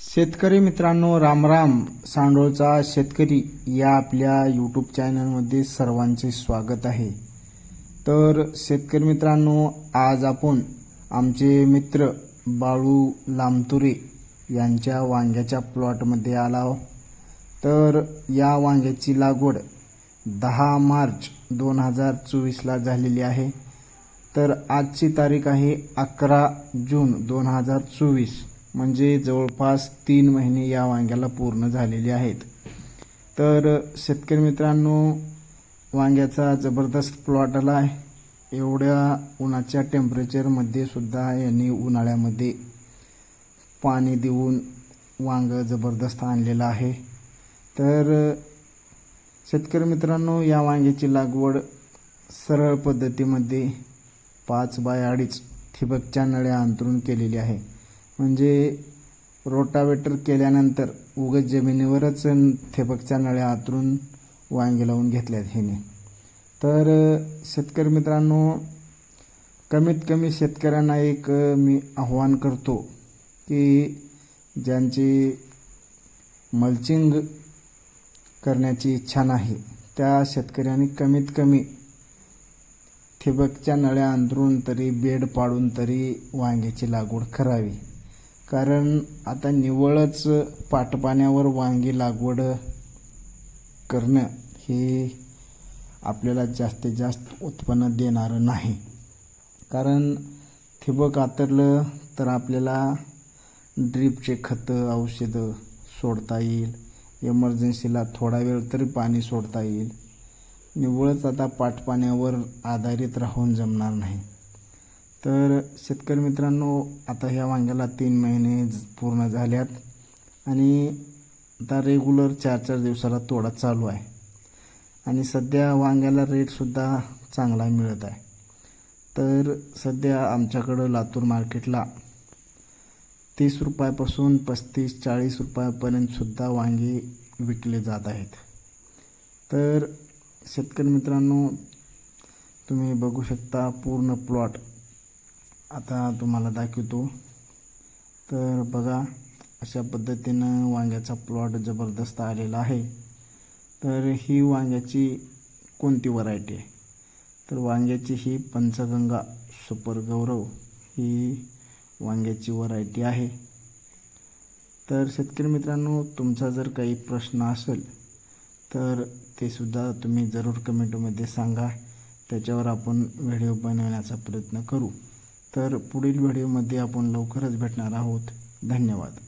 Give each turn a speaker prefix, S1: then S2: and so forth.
S1: शेतकरी मित्रांनो रामराम सांडोळचा शेतकरी या आपल्या यूट्यूब चॅनलमध्ये सर्वांचे स्वागत आहे. तर शेतकरी मित्रांनो आज आपण आमचे मित्र बाळू लामतुरे यांच्या वांग्याच्या प्लॉटमध्ये आला आहोत. तर या वांग्याची लागवड दहा मार्च दोन हजार चोवीसला झालेली आहे. तर आजची तारीख आहे अकरा जून दोन हजार चोवीस. म्हणजे जवळपास तीन महिने या वांग्याला पूर्ण झालेले आहेत. तर शेतकरी मित्रांनो वांग्याचा जबरदस्त प्लॉट आला आहे. एवढ्या उन्हाच्या टेम्परेचरमध्ये सुद्धा यांनी उन्हाळ्यामध्ये पाणी देऊन वांग जबरदस्त आणलेलं आहे. तर शेतकरी मित्रांनो या वांग्याची लागवड सरळ पद्धतीमध्ये पाच बाय अडीच ठिबकच्या नळ्या अंतरून केलेली आहे. म्हणजे रोटावेटर केल्यानंतर उगत जमिनीवरच ठिबकच्या नळ्या अंतरून वांगे लावून घेतल्यात ह्याने तर शेतकरी मित्रांनो कमीत कमी शेतकऱ्यांना एक मी आव्हान करतो की ज्यांची मल्चिंग करण्याची इच्छा नाही त्या शेतकऱ्यांनी कमीत कमी ठिबकच्या नळ्या अंतरून तरी बेड पाडून तरी वांग्याची लागवड करावी. कारण आता निवळच पाटपाण्यावर वांगी लागवड करणं हे आपल्याला जास्तीत जास्त उत्पन्न देणारं नाही. कारण ठिबक आतरलं तर आपल्याला ड्रीपचे खतं औषधं सोडता येईल. इमर्जन्सीला थोडा वेळ तरी पाणी सोडता येईल. निवळच आता पाटपाण्यावर आधारित राहून जमणार नाही. तर शेतकरी मित्रांनो आता ह्या वांग्याला तीन महिने ज- पूर्ण झाल्यात आणि आता रेग्युलर चार चार दिवसाला तोडा चालू आहे. आणि सध्या वांग्याला रेटसुद्धा चांगला मिळत आहे. तर सध्या आमच्याकडं लातूर मार्केटला तीस रुपयापासून पस्तीस चाळीस रुपयापर्यंतसुद्धा वांगे वांगी विकले जात आहेत. तर शेतकरी मित्रांनो तुम्ही बघू शकता पूर्ण प्लॉट आता तुम्हाला दाखवतो. तर बघा अशा पद्धतीनं वांग्याचा प्लॉट जबरदस्त आलेला आहे. तर ही वांग्याची कोणती व्हरायटी आहे? तर वांग्याची ही पंचगंगा सुपर गौरव ही वांग्याची व्हरायटी आहे. तर शेतकरी मित्रांनो तुमचा जर काही प्रश्न असेल तर ते सुद्धा तुम्ही जरूर कमेंटमध्ये सांगा. त्याच्यावर आपण व्हिडिओ बनवण्याचा प्रयत्न करू. तर पुढील व्हिडिओमध्ये आपण लवकरच भेटणार आहोत. धन्यवाद.